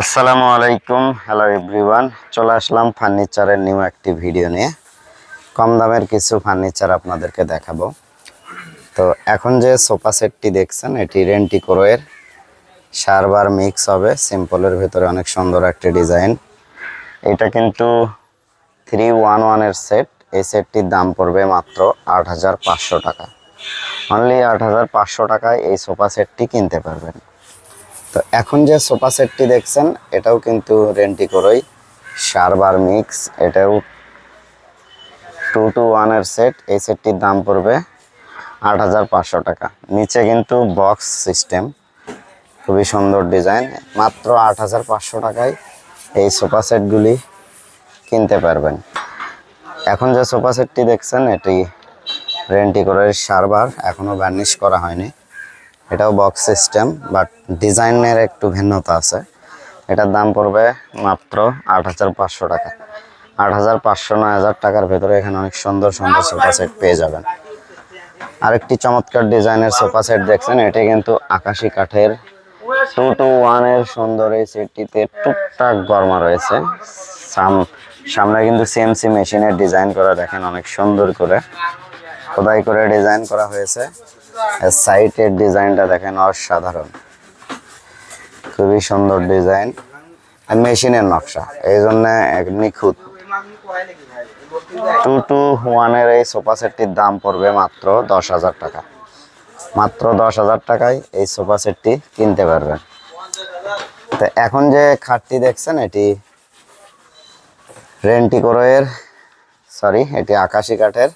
আসসালামু আলাইকুম। Hello everyone চলে আসলাম ফার্নিচারের নিউ একটি ভিডিও নিয়ে। কম দামের কিছু ফার্নিচার আপনাদেরকে দেখাবো। তো এখন যে সোফা সেটটি দেখছেন, এটি রেন্টি কোরোয়ের সারবার মিক্স হবে। সিম্পলের ভেতরে অনেক সুন্দর একটি ডিজাইন এটা কিন্তু থ্রি ওয়ান ওয়ানের সেট এই সেটটির দাম পড়বে মাত্র আট হাজার পাঁচশো টাকা। অনলি আট হাজার পাঁচশো টাকায় এই সোফা সেটটি কিনতে পারবেন। তো এখন যে সোফা সেটটি দেখছেন, এটাও কিন্তু রেন্টি করোই সারবার মিক্স, এটাও টু টু ওয়ানের সেট। এই সেটটির দাম পড়বে আট হাজার পাঁচশো টাকা। নিচে কিন্তু বক্স সিস্টেম, খুবই সুন্দর ডিজাইন। মাত্র আট হাজার পাঁচশো টাকায় এই সোফা সেটগুলি কিনতে পারবেন। এখন যে সোফা সেটটি দেখছেন, এটি রেন্টি করে সারবার এখনও বার্নিশ করা হয়নি। এটাও বক্স সিস্টেম বাট ডিজাইনের একটু ভিন্নতা আছে। এটার দাম পড়বে মাত্র আট হাজার পাঁচশো টাকা। আট হাজার পাঁচশো নয় হাজার টাকার ভেতরে এখানে অনেক সুন্দর সুন্দর সোফা সেট পেয়ে যাবেন। আরেকটি চমৎকার ডিজাইনের সোফা সেট দেখছেন, এটি কিন্তু আকাশি কাঠের টু টু ওয়ানের সুন্দর এই সেটটিতে টুকটাক গরমা রয়েছে। সাম- সামনে কিন্তু সিএমসি মেশিনের ডিজাইন করা দেখেন অনেক সুন্দর করে। খোদাই করে ডিজাইন করা হয়েছে। সাইটের ডিজাইনটা দেখেন অসাধারণ। খুবই সুন্দর ডিজাইন মেশিনের নকশা। এই জন্য এক নিখুঁত। টু টু ওয়ানের এই সোফা সেটটির দাম পড়বে মাত্র দশ হাজার টাকা। মাত্র দশ হাজার টাকায় এই সোফা সেটটি কিনতে পারবেন। তো এখন যে খাটটি দেখছেন, এটি রেন্টি কোরোয়ের সরি, এটি আকাশি কাঠের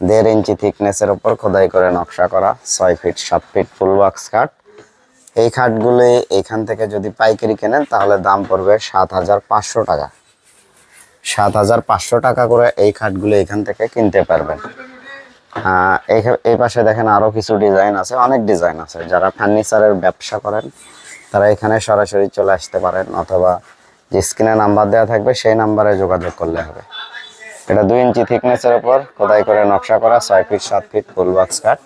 দেড় ইঞ্চি থিকনেসের ওপর খোদাই করে নকশা করা, ছয় ফিট সাত ফিট ফুল বক্স খাট। এই খাটগুলি এখান থেকে যদি পাইকারি কেনেন, তাহলে দাম পড়বে সাত হাজার পাঁচশো টাকা। সাত হাজার পাঁচশো টাকা করে এই খাটগুলো এখান থেকে কিনতে পারবেন। এই পাশে দেখেন আরও কিছু ডিজাইন আছে, অনেক ডিজাইন আছে। যারা ফার্নিচারের ব্যবসা করেন, তারা এখানে সরাসরি চলে আসতে পারেন, অথবা যে স্ক্রিনে নাম্বার দেওয়া থাকবে, সেই নাম্বারে যোগাযোগ করলে হবে। এটা দুই ইঞ্চি থিকনেসের উপর, খোদাই করে নকশা করা, ছয় ফিট সাত ফিট ফুল বক্স কাঠ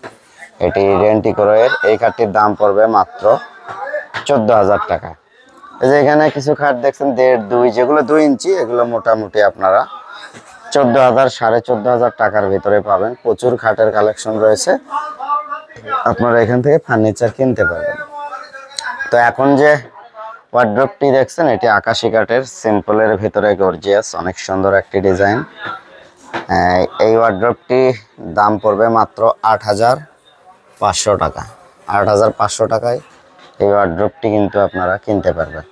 এটি রেন্টি করে এই কাঠটির দাম পড়বে মাত্র চোদ্দ হাজার টাকা। এই যে এখানে কিছু খাট দেখছেন, দেড়, দুই, যেগুলো দুই ইঞ্চি, এগুলো মোটামুটি আপনারা চোদ্দ হাজার সাড়ে চোদ্দ হাজার টাকার ভিতরে পাবেন। প্রচুর খাটের কালেকশন রয়েছে। আপনারা এখান থেকে ফার্নিচার কিনতে পারবেন। তো এখন যে ওয়ার্ড্রপটি দেখছেন, এটি আকাশি কাঠের সিম্পলের ভিতরে গর্জিয়াস অনেক সুন্দর একটি ডিজাইন এই ওয়ার্ড্রপটি দাম পড়বে মাত্র আট হাজার পাঁচশো টাকা। আট হাজার পাঁচশো টাকায় এই ওয়ার্ড্রপটি কিন্তু আপনারা কিনতে পারবেন।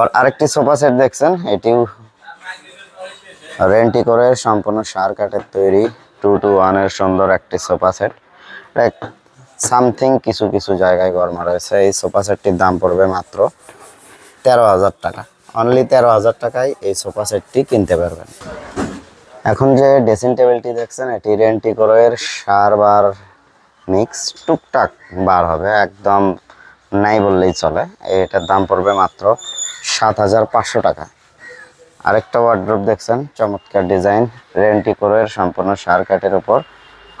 আর আরেকটি সোফা সেট দেখছেন, এটিও রেন্টি করে সম্পূর্ণ সার কাঠের তৈরি টু টু ওয়ানের সুন্দর একটি সোফা সেট সামথিং কিছু কিছু জায়গায় গরমা রয়েছে। এই সোফা সেটটির দাম পড়বে মাত্র তেরো হাজার টাকা। অনলি তেরো হাজার টাকায় এই সোফা সেটটি কিনতে পারবেন। এখন যে ড্রেসিং টেবিলটি দেখছেন, এটি রেন্টি কোরের সার বার মিক্স টুকটাক বার হবে, একদম নাই বললেই চলে। এটার দাম পড়বে মাত্র সাত হাজার পাঁচশো টাকা। আরেকটা ওয়ার্ড্রোপ দেখছেন, চমৎকার ডিজাইন রেন্টি কোরের সম্পূর্ণ সার কাঠের উপর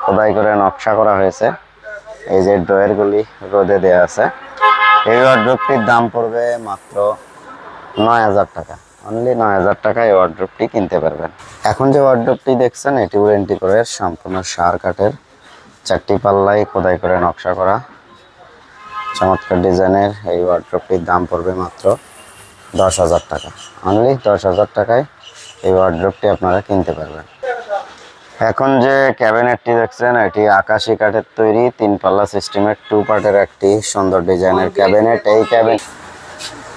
খোদাই করে নকশা করা হয়েছে। এই যে ড্রয়ারগুলি রোদে দেওয়া আছে। এই ওয়ার্ড্রোপটির দাম পড়বে মাত্র নয় হাজার টাকা। অনলি নয় হাজার টাকায় ওয়ার্ড্রোপটি কিনতে পারবেন। এখন যে ওয়ার্ড্রোপটি দেখছেন এটি ওয়ারেন্টি করে সম্পূর্ণ সার কাঠের। চারটি পাল্লাই খোদাই করে নকশা করা। চমৎকার ডিজাইনের এই ওয়ার্ড্রোপটির দাম পড়বে মাত্র দশ হাজার টাকা। অনলি দশ হাজার টাকায় এই ওয়ার্ড্রোপটি আপনারা কিনতে পারবেন। এখন যে ক্যাবিনেটটি দেখছেন এটি আকাশি কাঠের তৈরি তিন পাল্লা সিস্টেমের টু পার্টের একটি সুন্দর ডিজাইনের ক্যাবিনেট এই ক্যাবিন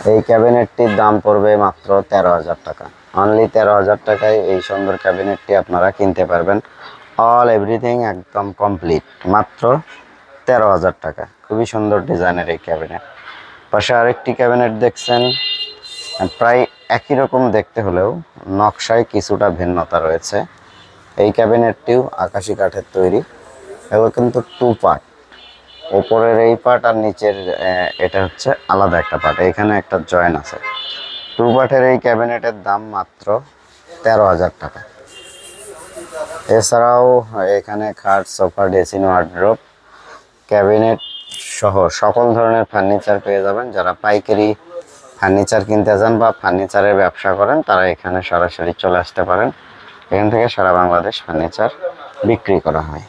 এই ক্যাবিনেটটির দাম পড়বে মাত্র তেরো হাজার টাকা। অনলি তেরো হাজার টাকায় এই সুন্দর ক্যাবিনেটটি আপনারা কিনতে পারবেন। অল এভরিথিং একদম কমপ্লিট মাত্র তেরো হাজার টাকা। খুবই সুন্দর ডিজাইনের এই ক্যাবিনেট। পাশে আরেকটি ক্যাবিনেট দেখছেন। প্রায় একই রকম দেখতে হলেও নকশায় কিছুটা ভিন্নতা রয়েছে। এই ক্যাবিনেটটিও আকাশি কাঠের তৈরি। এগুলো কিন্তু টু পার্ট ওপরের এই পার্ট আর নিচের এটা হচ্ছে আলাদা একটা পার্ট এখানে একটা জয়েন আছে। টু পার্টের এই ক্যাবিনেটের দাম মাত্র তেরো হাজার টাকা। এছাড়াও এখানে খাট, সোফা, ড্রেসিং ওয়ার্ড্রোপ ক্যাবিনেট সহ সকল ধরনের ফার্নিচার পেয়ে যাবেন। যারা পাইকারি ফার্নিচার কিনতে যান বা ফার্নিচারের ব্যবসা করেন, তারা এখানে সরাসরি চলে আসতে পারেন। এখান থেকে সারা বাংলাদেশ ফার্নিচার বিক্রি করা হয়।